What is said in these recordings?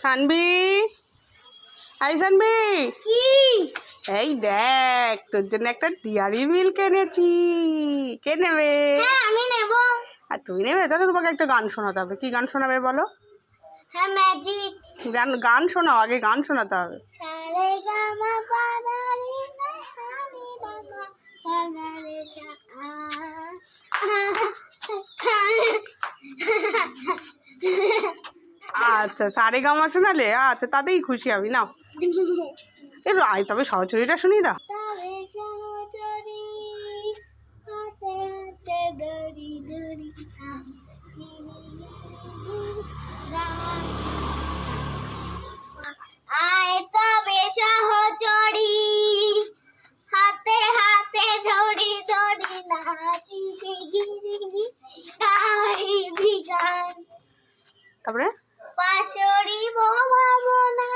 সানবি? I সানবি। এই দেখ তোর জন্য একটা ডিয়ারি মিল্ক এনেছি কে নেবে? হ্যাঁ আমি নেব। আর তুমি নেবে? তাহলে তোমাকে একটা গান শোনাতে হবে। কি গান শোনাবে বলো? হ্যাঁ ম্যাজিক গান গান শোনাও আগে গান শোনাতে হবে। সারে গামা পাদানি না বাবা পাদারে সা আচ্ছা সারে গামা শোনালে? আচ্ছা তাতেই খুশি আমি নাও। একটু আয় তবে সহচরিটা শুনি দাও। আয় তবে সহচরি হাতে হাতে ধরি ধরি নাচি গিরি গাই বিগান তারপরে? ভাবনা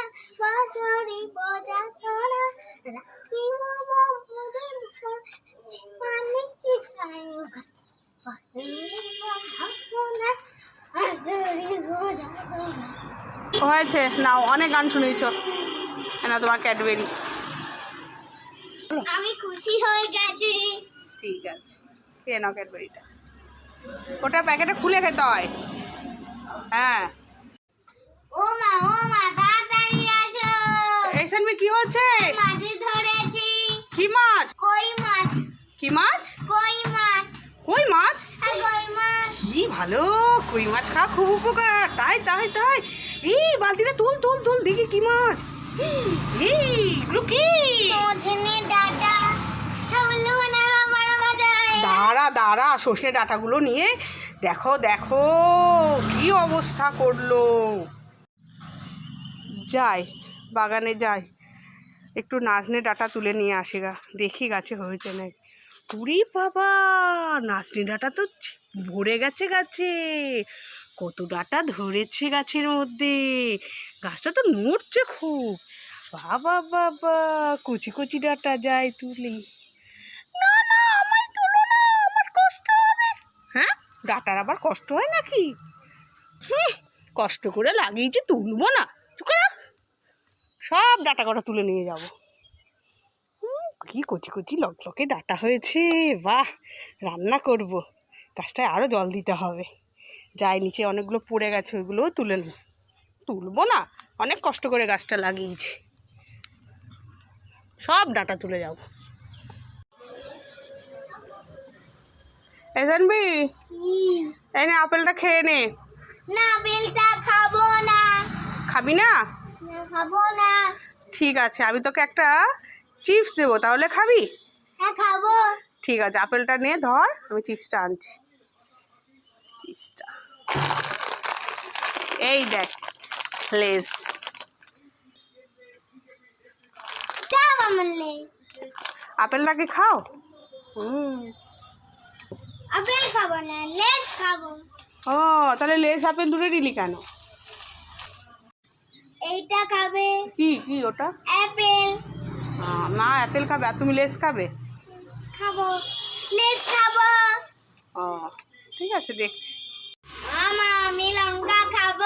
রাখিব বহুদের মানে শিখায় ভাবনা হয়েছে নাও অনেক গান শুনেছ। না তোমার ক্যাডবেরি। আমি খুশি হয়ে গেছি। ঠিক আছে খেয়ে নাও ক্যাডবেরিটা। ওটা প্যাকেটে খুলে খেতে হয়। হ্যাঁ। ও মা ও মা তাড়াতাড়ি আসো। এই সানবি কি হচ্ছে? মাছ ধরেছি? কি মাছ? কই মাছ? কি মাছ? কই মাছ? কই মাছ? আর কই মাছ। কি ভালো কই মাছ খাওয়া খুব উপকার। তাই তাই তাই। এই বালতিটা তুল তুল তুল দেখি কি মাছ। এই এগুলো কি? সজনে ডাটা। যায় দাঁড়া দাঁড়া সর্ষে ডাঁটাগুলো নিয়ে দেখো দেখো কি অবস্থা করল। যাই বাগানে যাই একটু নাচনে ডাঁটা তুলে নিয়ে আসি গা। দেখি গাছে হয়েছে নাকি। উরি বাবা! নাচনি ডাঁটা তো ভরে গেছে গাছে। কত ডাঁটা ধরেছে গাছের মধ্যে। গাছটা তো নড়ছে খুব। বাবা বাবা! কচি কচি ডাঁটা যায় তুলি। না না, আমায় তুলো না, আমার কষ্ট হবে। হ্যাঁ? ডাটার আবার কষ্ট হয় নাকি? কষ্ট করে লাগিয়েছি তুলবো না। সব ডাটা কটা তুলে নিয়ে যাব। কি কচি কচি লকলকে ডাটা হয়েছে। বাহ রান্না করব। গাছটায় আরও জল দিতে হবে। যাই নিচে অনেকগুলো পড়ে গেছে ওইগুলোও তুলে নিই তুলবো না অনেক কষ্ট করে গাছটা লাগিয়েছি। সব ডাটা তুলে যাব। এই জানবি এই নে আপেলটা খেয়ে নে। না বেলটা খাব না। খাবি না না? খাব না ঠিক আছে আমি তোকে একটা চিপস দেবো তাহলে খাবি? হ্যাঁ খাব। ঠিক আছে আপেলটা নিয়ে ধর আমি চিপসটা আনছি। চিপসটা এই দেখ লেস। আপেলটাকে খাও? আপেল খাব না লেস খাব। ও তাহলে লেস আপেল দূরে নিলি কেন? এইটা খাবে। কি কি ওটা? অ্যাপেল। মা অ্যাপেল খাবে। আর তুমি লেস খাবে? খাব। লেস খাব। ও ঠিক আছে দেখছি। মামা আমি লঙ্কা খাব।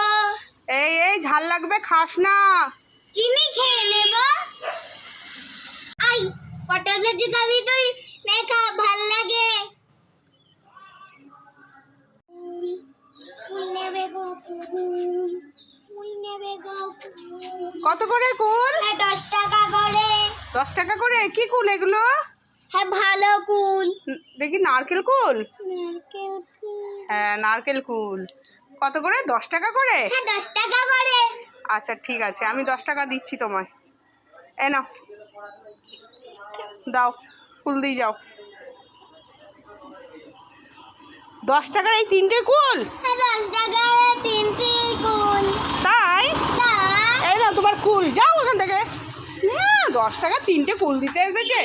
এই এই ঝাল লাগবে খাস না। চিনি খেয়ে নেব। আই পটল ভাজি খাবি তুই। নে খা ভালো লাগে। কত করে কুল? হ্যাঁ দশ টাকা করে। দশ টাকা করে? কি কুল এগুলো? হ্যাঁ ভালো কুল। দেখি নারকেল কুল? হ্যাঁ নারকেল কুল। কত করে? দশ টাকা করে? হ্যাঁ দশ টাকা করে। আচ্ছা ঠিক আছে আমি দশ টাকা দিচ্ছি তোমায়। এ নাও। দাও কুল দিয়ে যাও। দশ টাকার এই তিনটে কুল? হ্যাঁ দশ টাকা তিনটি কুল তাই তা এই না তোমার কুল যাও ওখান থেকে না দশ টাকা তিনটে কুল দিতে এসেছে।